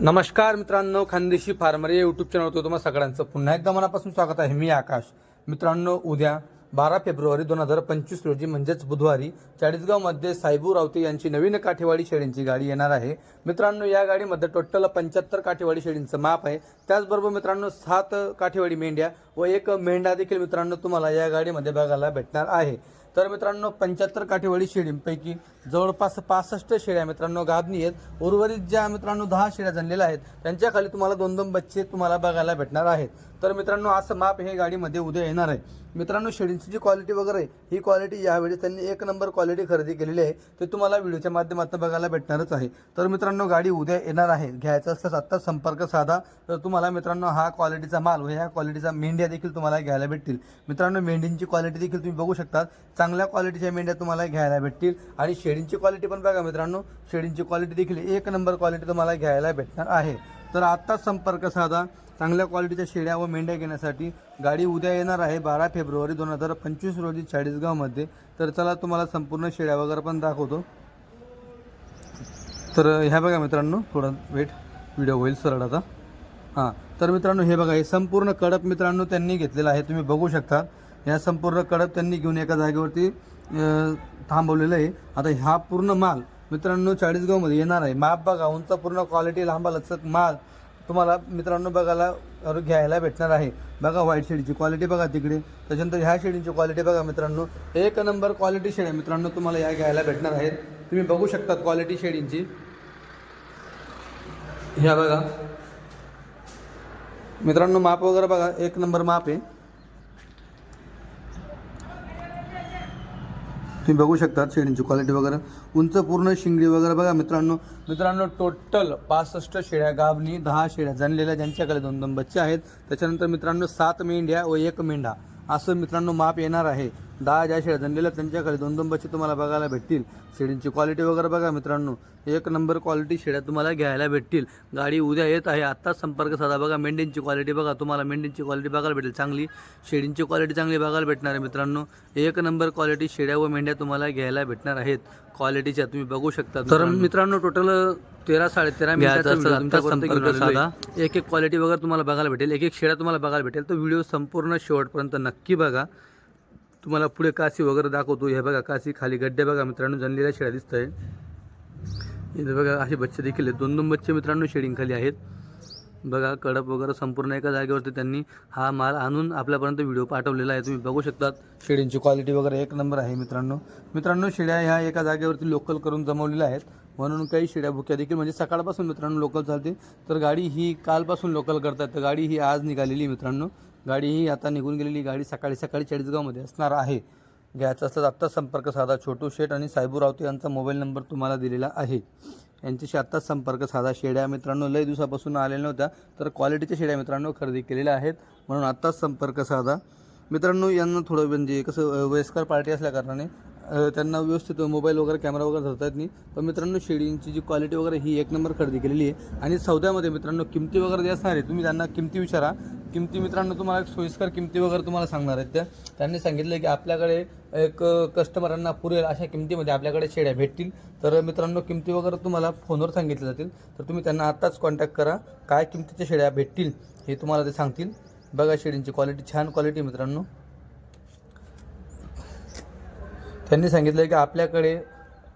नमस्कार मित्रांनो खानदेशी फार्मर या चॅनल चॅनलवर तुम्हाला सगळ्यांचं पुन्हा एकदा मनापासून स्वागत आहे. मी आकाश. मित्रांनो उद्या बारा फेब्रुवारी दोन हजार पंचवीस रोजी म्हणजेच बुधवारी चाळीसगावमध्ये साहेबू रावते यांची नवीन काठेवाडी शेळींची गाडी येणार आहे. मित्रांनो या गाडीमध्ये टोटल पंच्याहत्तर काठेवाडी शेळींचं माप आहे. त्याचबरोबर मित्रांनो सात काठेवाडी मेंढ्या व एक मेंढा देखील मित्रांनो तुम्हाला या गाडीमध्ये बघायला भेटणार आहे. तर मित्रांनो पंच्याहत्तर काठेवाडी शेळींपैकी जवळपास पासष्ट शेळ्या मित्रांनो गाभणी आहेत. उर्वरित ज्या मित्रांनो दहा शेळ्या जणलेल्या आहेत त्यांच्या खाली तुम्हाला दोन दोन बच्चे तुम्हाला बघायला भेटणार आहेत. तर मित्रांनो असं माप हे गाडीमध्ये उद्या येणार आहे. मित्रांनो शेळींची जी क्वालिटी वगैरे ही क्वालिटी यावेळी त्यांनी एक नंबर क्वालिटी खरेदी केलेली आहे. ते तुम्हाला व्हिडिओच्या माध्यमातून बघायला भेटणारच आहे. तर मित्रांनो गाडी उद्या येणार आहे. घ्यायचं असल्यास आत्ता संपर्क साधा. तर तुम्हाला मित्रांनो हा क्वालिटीचा माल व ह्या क्वालिटीचा मेंढ्या देखील तुम्हाला घ्यायला भेटतील. मित्रांनो मेंढींची क्वालिटी देखील तुम्ही बघू शकता चांगल्या क्वालिटीच्या मेंढ्या तुम्हाला घ्यायला भेटतील. आणि शेळींची क्वालिटी पण बघा मित्रांनो शेळींची क्वालिटी देखील एक नंबर क्वालिटी तुम्हाला घ्यायला भेटणार आहे. तर आत्ताच संपर्क साधा. चांगल्या क्वालिटीच्या शेळ्या व मेंढ्या घेण्यासाठी गाडी उद्या येणार आहे बारा फेब्रुवारी दोन हजार पंचवीस रोजी चाळीसगावमध्ये. तर चला तुम्हाला संपूर्ण शेळ्या वगैरे पण दाखवतो. तर ह्या बघा मित्रांनो थोडं वेट व्हिडिओ होईल सरळ आता. हां. तर मित्रांनो हे बघा हे संपूर्ण कडप मित्रांनो त्यांनी घेतलेलं आहे. तुम्ही बघू शकता या संपूर्ण कडप त्यांनी घेऊन एका जागेवरती थांबवलेलं आहे. आता हा पूर्ण माल मित्रांनो चाळीसगावमध्ये येणार आहे. माप बघा उंच पूर्ण क्वालिटी लांबा लचक माल तुम्हाला मित्रांनो बघायला घ्यायला भेटणार आहे. बघा व्हाईट शेडीची क्वालिटी बघा तिकडे. त्याच्यानंतर ह्या शेडींची क्वालिटी बघा मित्रांनो. एक नंबर क्वालिटी शेड आहे मित्रांनो तुम्हाला या घ्यायला भेटणार आहेत. तुम्ही बघू शकता क्वालिटी शेडींची ह्या बघा. मित्रांनो माप वगैरे बघा. एक नंबर माप आहे. तुम्ही बघू शकता शेळींची क्वालिटी वगैरे. उंच पूर्ण शिंगडी वगैरे बघा मित्रांनो. मित्रांनो टोटल पासष्ट शेळ्या गाभणी दहा शेळ्या जणलेल्या ज्यांच्याकडे दोन दोन बच्चे आहेत. त्याच्यानंतर मित्रांनो सात मेंढ्या व एक मेंढा. असं मित्रांनो माप येणार आहे. दहा ज्या शेळ्या जणलेल्या त्यांच्याकडे दोन दोन बच्चे तुम्हाला बघायला भेटतील. शेळींची क्वालिटी वगैरे बघा मित्रांनो. एक नंबर क्वालिटी शेळ्या तुम्हाला घ्यायला भेटतील. गाडी उद्या येत आहे आत्ताच संपर्क साधा. बघा मेंढींची क्वालिटी बघा. तुम्हाला मेंढींची क्वालिटी बघायला भेटेल चांगली. शेळींची क्वालिटी चांगली बघायला भेटणार आहे मित्रांनो. एक नंबर क्वालिटी शेळ्या व मेंढ्या तुम्हाला घ्यायला भेटणार आहेत. क्वालिटीच्या तुम्ही बघू शकता तर मित्रांनो. टोटल तेरा साडेतेरा साधा. एक एक क्वालिटी वगैरे तुम्हाला बघायला भेटेल. एक एक शेळ्या तुम्हाला बघायला भेटेल. तर व्हिडिओ संपूर्ण शेवटपर्यंत नक्की बघा. तुम्हाला पुढे काशी वगैरे दाखवतो. हे बघा काशी खाली गड्डे बघा मित्रांनो जणलेल्या शेळ्या दिसत आहे इथे बघा असे बच्चे देखील आहेत. दोन दोन बच्चे मित्रांनो शेडिंग खाली आहेत. बघा कडप वगैरे संपूर्ण एका जागेवरती त्यांनी हा माल आणून आपल्यापर्यंत व्हिडिओ पाठवलेला आहे. तुम्ही बघू शकतात. शेळींची क्वालिटी वगैरे एक नंबर आहे मित्रांनो. मित्रांनो शेळ्या ह्या एका जागेवरती लोकल करून जमवलेल्या आहेत. म्हणून काही शिड्या भुक्या देखील म्हणजे सकाळपासून मित्रांनो लोकल चालते. तर गाडी ही कालपासून लोकल करतात. तर गाडी ही आज निघालेली मित्रांनो. गाडी ही आता निघून गेलेली गाडी सकाळी सकाळी चाळीसगावमध्ये असणार आहे. घ्यायचं असल्यास आत्ता संपर्क साधा. छोटू शेठ आणि साहेबू रावते यांचा मोबाईल नंबर तुम्हाला दिलेला आहे. यांच्याशी आत्ताच संपर्क साधा. शेड्या मित्रांनो लय दिवसापासून आलेल्या नव्हत्या तर क्वालिटीच्या शेड्या मित्रांनो खरेदी केलेल्या आहेत. म्हणून आत्ताच संपर्क साधा. मित्रांनो यांना थोडं म्हणजे कसं वयस्कर पार्टी असल्या कारणाने त्यांना व्यवस्थित मोबाईल वगैरे कॅमेरा वगैरे धरता येत नाही. पण मित्रांनो शेडिंगची जी क्वालिटी वगैरे ही एक नंबर खरेदी केलेली आहे. आणि सौद्यामध्ये मित्रांनो किमती वगैरे जे असणार आहे तुम्ही त्यांना किमती विचारा. किमती मित्रांनो तुम्हाला एक सोयीस्कर किमती वगैरे तुम्हाला सांगणार आहेत त्या. त्यांनी सांगितलं की आपल्याकडे एक कस्टमरांना पुरेल अशा किमतीमध्ये आपल्याकडे शेड्या भेटतील. तर मित्रांनो किमती वगैरे तुम्हाला फोनवर सांगितल्या जातील. तर तुम्ही त्यांना आत्ताच कॉन्टॅक्ट करा. काय किमतीच्या शेड्या भेटतील हे तुम्हाला ते सांगतील. बघा शेडींची क्वालिटी छान क्वालिटी मित्रांनो. त्यांनी सांगितलं की आपल्याकडे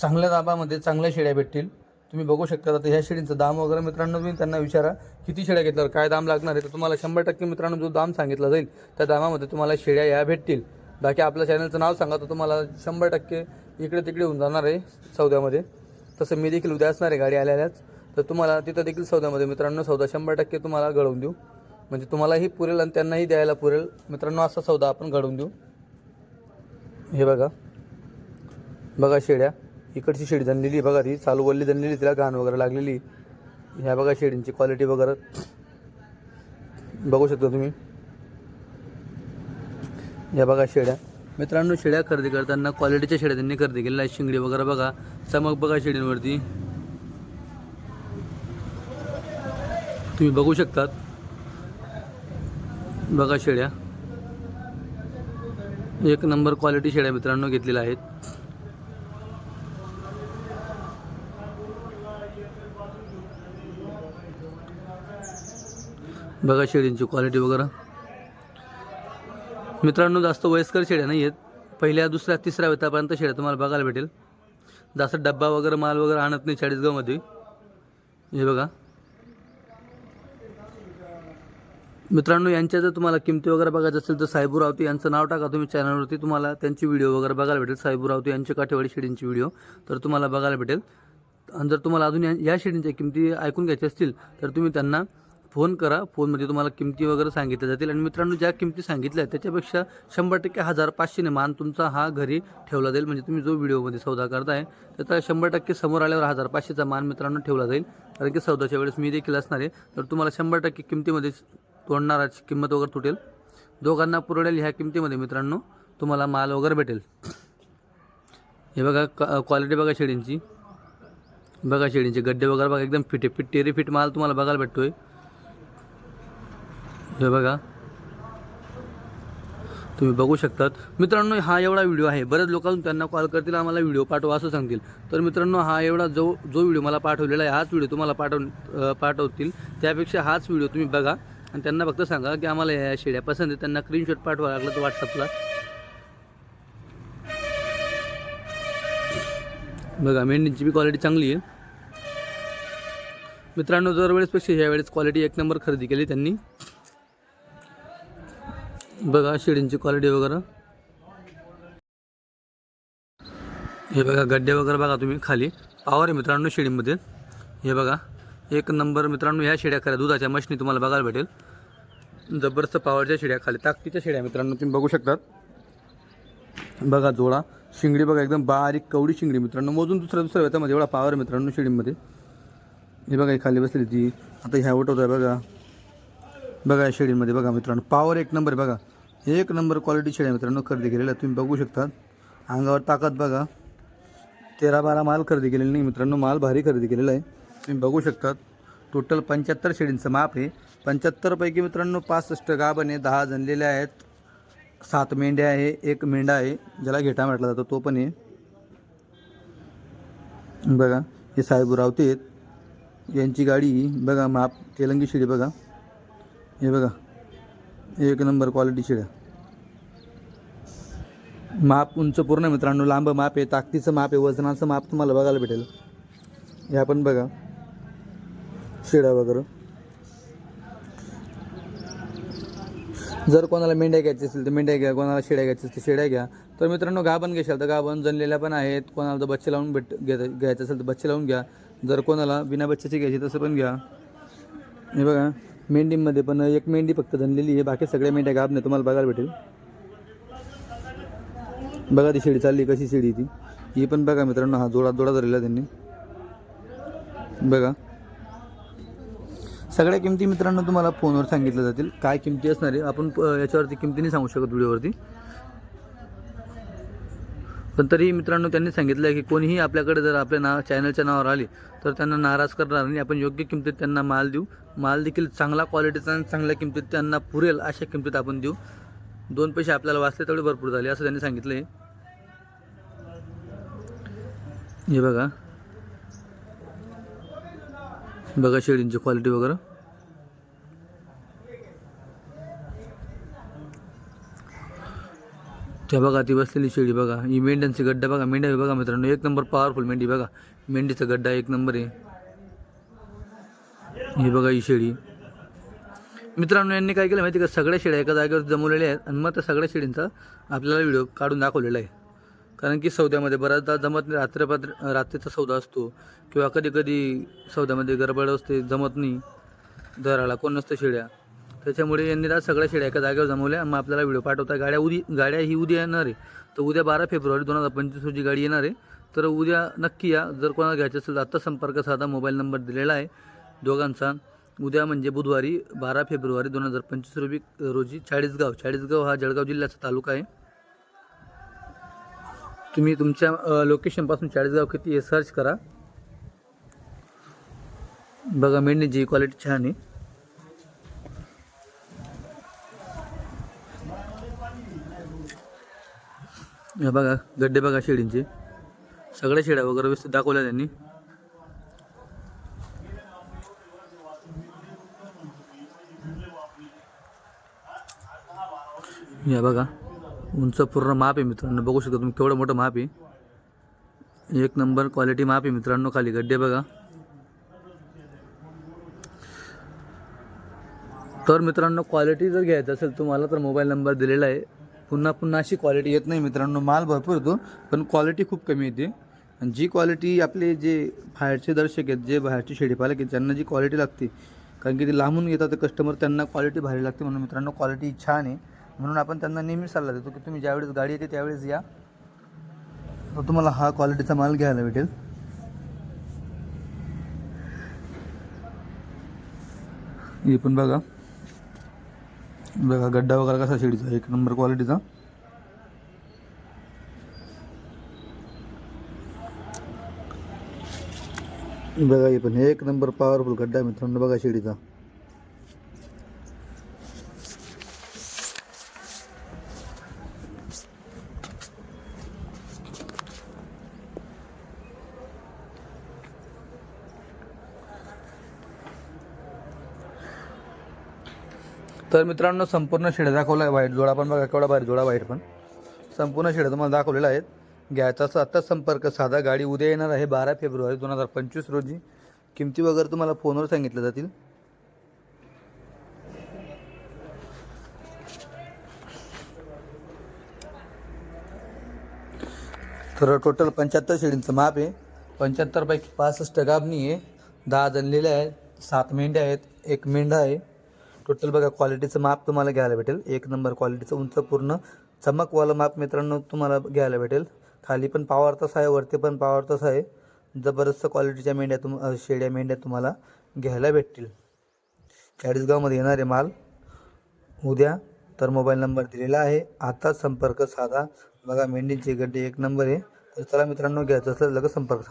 चांगल्या दाबामध्ये चांगल्या शेळ्या भेटतील. तुम्ही बघू शकता आता ह्या शेडींचं दाम वगैरे. मित्रांनो तुम्ही त्यांना विचारा किती शेड्या घेतल्यावर काय दाम लागणार आहे? तर तुम्हाला शंभर टक्के मित्रांनो जो दाम सांगितला जाईल त्या दामामध्ये तुम्हाला शेळ्या या भेटतील. बाकी आपल्या चॅनलचं नाव सांगा तर तुम्हाला शंभर टक्के इकडे तिकडे होऊन जाणार आहे सौद्यामध्ये. तसं मी देखील उद्या असणार आहे गाडी आल्यालाच तर तुम्हाला तिथं देखील सौद्यामध्ये मित्रांनो सौदा शंभर टक्के तुम्हाला घडवून देऊ. म्हणजे तुम्हालाही पुरेल आणि त्यांनाही द्यायला पुरेल. मित्रांनो असा सौदा आपण घडवून देऊ. हे बघा. बघा शेड्या इकडची शेडी जनलेली बघा ती चालू वल्ली जनलेली तिला घाण वगैरे लागलेली ह्या बघा शेडींची क्वालिटी वगैरे. बघू शकता तुम्ही. या बघा शेड्या. मित्रांनो शेड्या खरेदी करताना क्वालिटीच्या शेड्या त्यांनी खरेदी केलेल्या आहेत. शिंगडी वगैरे बघा. चमक बघा शेडींवरती. तुम्ही बघू शकतात. बघा शेड्या. एक नंबर क्वालिटी शेड्या मित्रांनो घेतलेल्या आहेत. बघा शेळींची क्वालिटी वगैरे. मित्रांनो जास्त वयस्कर शेळ्या नाही आहेत. पहिल्या दुसऱ्या तिसऱ्या वेतापर्यंत शेळ्या तुम्हाला बघायला भेटेल. जास्त डब्बा वगैरे माल वगैरे आणत नाही चाळीसगावमध्ये हे बघा. मित्रांनो यांच्या जर तुम्हाला किमती वगैरे बघायचं असेल तर साहेबू रावते यांचं नाव टाका. तुम्ही चॅनलवरती तुम्हाला त्यांची व्हिडिओ वगैरे बघायला भेटेल. साहेबू रावते यांचे काठेवाडी शेडींची व्हिडिओ तर तुम्हाला बघायला भेटेल. आणि जर तुम्हाला अजून या या शेडींच्या किमती ऐकून घ्यायच्या असतील तर तुम्ही त्यांना फोन करा. फोनमध्ये तुम्हाला किमती वगैरे सांगितल्या जातील. आणि मित्रांनो ज्या किमती सांगितल्या आहेत त्याच्यापेक्षा शंभर टक्के हजार पाचशेने मान तुमचा हा घरी ठेवला जाईल. म्हणजे तुम्ही जो व्हिडिओमध्ये सौदा करताय त्याचा शंभर टक्के समोर आल्यावर हजार पाचशेचा मान मित्रांनो ठेवला जाईल. कारण की सौदाच्या वेळेस मी देखील असणार आहे. तर तुम्हाला शंभर टक्के किमतीमध्ये तोडणाराची किंमत वगैरे तुटेल. दोघांना पुरवडेल ह्या किमतीमध्ये मित्रांनो तुम्हाला माल वगैरे भेटेल. हे बघा क्वालिटी बघा शेडींची. बघा शेडींचे गड्डे वगैरे बघा एकदम फिटे फिट टेरी फिट माल तुम्हाला बघायला भेटतोय. हे बघा. तुम्ही बघू शकतात. मित्रांनो हा एवढा व्हिडिओ आहे. बऱ्याच लोकांना त्यांना कॉल करतील आम्हाला व्हिडिओ पाठवा असं सांगतील. तर मित्रांनो हा एवढा जो जो व्हिडिओ मला पाठवलेला आहे हाच व्हिडिओ तुम्हाला पाठव पाठवतील. त्यापेक्षा हाच व्हिडिओ तुम्ही बघा. आणि त्यांना फक्त सांगा की आम्हाला या शेड्या पसंत आहे त्यांना स्क्रीनशॉट पाठवा लागलं तर व्हॉट्सअपला बघा मेंढींची बी क्वालिटी चांगली आहे. मित्रांनो दरवेळेसपेक्षा ह्या वेळेस क्वालिटी एक नंबर खरेदी केली त्यांनी. बघा शेडींची क्वालिटी वगैरे. हे बघा गड्डे वगैरे बघा तुम्ही खाली. पावर आहे मित्रांनो शेडीमध्ये हे बघा एक नंबर मित्रांनो ह्या शेड्या खऱ्या दुधाच्या मशनी तुम्हाला बघायला भेटेल. जबरदस्त पावरच्या शेड्या खाली ताकदीच्या शेड्या मित्रांनो तुम्ही बघू शकतात. बघा जोडा शिंगडी बघा एकदम बारीक कवडी शिंगडी मित्रांनो. मोजून दुसऱ्या दुसऱ्या वेतामध्ये एवढा पावर मित्रांनो शेडीमध्ये हे बघा खाली बसली ती. आता ह्या उठवत आहे बघा. बघा या शेडीमध्ये बघा मित्रांनो. पॉवर एक नंबर बघा. एक नंबर क्वालिटी शेड आहे मित्रांनो खरेदी केलेला. आहे. तुम्ही बघू शकता. अंगावर ताकद बघा. तेरा बारा माल खरेदी केलेला नाही मित्रांनो माल भारी खरेदी केलेला आहे. तुम्ही बघू शकतात. टोटल पंच्याहत्तर शेडींचं माप आहे. पंच्याहत्तरपैकी मित्रांनो पासष्ट गाभण आहे दहा जणलेले आहेत. सात मेंढ्या आहे एक मेंढा आहे. ज्याला घेटा म्हटला जातो तो पण आहे. बघा हे साहेबरावते आहेत. यांची गाडी बघा माप तेलंगी शेडी बघा. हे बघा. एक नंबर क्वालिटी शिड्या माप उंच पूर्ण मित्रांनो. लांब माप आहे ताकदीचं माप आहे वजनाचं माप तुम्हाला बघायला भेटेल. ह्या पण बघा. शिड्या वगैरे. जर कोणाला मेंढ्या घ्यायची असेल तर मेंढ्या घ्या कोणाला शेड्या घ्यायची असतील तर शेड्या घ्या. तर मित्रांनो गाभण घेशाल तर गाभण जनलेल्या पण आहेत. कोणाला जर बच्चे लावून भेट घेत घ्यायचं असेल तर बच्चे लावून घ्या. जर कोणाला बिना बच्च्याची घ्यायची तसं पण घ्या. हे बघा. मेंढीमध्ये पण एक मेंढी फक्त धनलेली आहे. बाकी सगळ्या मेंढ्या गाभ नाही तुम्हाला बघायला भेटेल. बघा ती शेळी चालली कशी शेळी ती. ही पण बघा मित्रांनो हा जोडा जोडा धरलेला त्यांनी. बघा. सगळ्या किमती मित्रांनो तुम्हाला फोनवर सांगितल्या जातील. काय किमती असणार आहे? आपण याच्यावरती किमती नाही सांगू शकत व्हिडिओवरती. पण तरीही मित्रांनो त्यांनी सांगितलं आहे की कोणीही आपल्याकडे जर आपल्या नाव चॅनलच्या नावावर आली तर त्यांना नाराज करणार नाही. आपण योग्य किमतीत त्यांना माल देऊ. माल देखील चांगला क्वालिटीचा आणि चांगल्या किमतीत त्यांना पुरेल अशा किमतीत आपण देऊ. दोन पैसे आपल्याला वाचले तेवढे भरपूर झाले असं त्यांनी सांगितलं आहे. हे बघा. बघा शेळींची क्वालिटी वगैरे. त्या बघा ती बसलेली शेळी बघा. ही मेंढ्यांची गड्डा बघा. मेंढ्या बघा मित्रांनो एक नंबर पॉवरफुल मेंढी बघा. मेंढीचा गड्डा एक नंबर आहे. ही बघा ही शेळी. मित्रांनो यांनी काय केलं माहिती का? सगळ्या शेळ्या एका जागेवर जमवलेल्या आहेत आणि मग त्या सगळ्या शेळींचा आपल्याला व्हिडिओ काढून दाखवलेला आहे. कारण की सौद्यामध्ये बऱ्याचदा जमत नाही रात्रपात्र रात्रीचा सौदा असतो किंवा कधी कधी सौद्यामध्ये गडबड असते जमत नाही. दराला कोण नसतं शेळ्या. त्याच्यामुळे यांनी आज सगळ्या शेड्या एका जागेवर जमवल्या. मग आपल्याला व्हिडिओ पाठवता गाड्या उदी गाड्या ही उद्या येणार आहे. तर उद्या बारा फेब्रुवारी दोन हजार पंचवीस रोजी गाडी येणार आहे. तर उद्या नक्की या. जर कोणाला घ्यायचं असेल तर आत्ता संपर्क साधा. मोबाईल नंबर दिलेला आहे दोघांचा. उद्या म्हणजे बुधवारी बारा फेब्रुवारी दोन हजार पंचवीस रोजी रोजी चाळीसगाव. चाळीसगाव हा जळगाव जिल्ह्याचा तालुका आहे. तुम्ही तुमच्या लोकेशनपासून चाळीसगाव किती हे सर्च करा. बघा मेंढीची क्वालिटी छान आहे. हे बघा गड्डे बघा शेळींचे. सगळ्या शेळ्या वगैरे व्यवस्थित दाखवल्या त्यांनी. या बघा उंच पूर्ण माप आहे मित्रांनो. बघू शकता तुम्ही केवढं मोठं माप आहे. एक नंबर क्वालिटी माप आहे मित्रांनो खाली. गड्डे बघा. तर मित्रांनो क्वालिटी जर घ्यायचं असेल तुम्हाला तर मोबाईल नंबर दिलेला आहे. पुन्हा पुन्हा अशी क्वालिटी येत नाही मित्रांनो. माल भरपूर येतो पण क्वालिटी खूप कमी येते. आणि जी क्वालिटी आपले जे बाहेरचे दर्शक आहेत जे बाहेरचे शेडीपालक आहेत त्यांना जी क्वालिटी लागते कारण की ते लांबून येतात कस्टमर त्यांना क्वालिटी भारी लागते म्हणून मित्रांनो क्वालिटी छान आहे. म्हणून आपण त्यांना नेहमी सल्ला देतो की तुम्ही ज्यावेळेस गाडी येते त्यावेळेस या. तर तुम्हाला हा क्वालिटीचा माल घ्यायला भेटेल. हे पण बघा. बघा गड्डा वगैरे कसा शेडीचा एक नंबर क्वालिटीचा बघा हे पण एक नंबर पॉवरफुल गड्डा मित्रांनो बघा शेडीचा. तर मित्रांनो संपूर्ण शेड्या दाखवला आहे. वाईट जोडा पण बघा केवढा बाहेर जोडा वाईट पण. संपूर्ण शेड्या तुम्हाला दाखवलेल्या आहेत घ्यायचा असं आत्ताच संपर्क साधा गाडी. उद्या येणार आहे बारा फेब्रुवारी दोन हजार पंचवीस रोजी. किमती वगैरे तुम्हाला फोनवर सांगितल्या जातील. तर टोटल पंच्याहत्तर शेळींचं माप आहे. पंच्याहत्तरपैकी पासष्ट गाभणी आहे. दहा जणलेल्या आहेत. सात मेंढ्या आहेत. एक मेंढा आहे. टोटल बघा क्वालिटीचं माप तुम्हाला घ्यायला भेटेल. एक नंबर क्वालिटीचं उंच पूर्ण चमकवालं माप मित्रांनो तुम्हाला घ्यायला भेटेल. खाली पण पावर तसा आहे वरती पण पावर तसा आहे. जबरदस्त क्वालिटीच्या मेंढ्या तुम शेळ्या मेंढ्या तुम्हाला घ्यायला भेटतील. चाळीसगावमध्ये येणारे माल. उद्या तर मोबाईल नंबर दिलेला आहे. आताच संपर्क साधा. बघा मेंढींचे गड्डी एक नंबर आहे. तर चला मित्रांनो घ्यायचं असलं लगेच संपर्क साधा.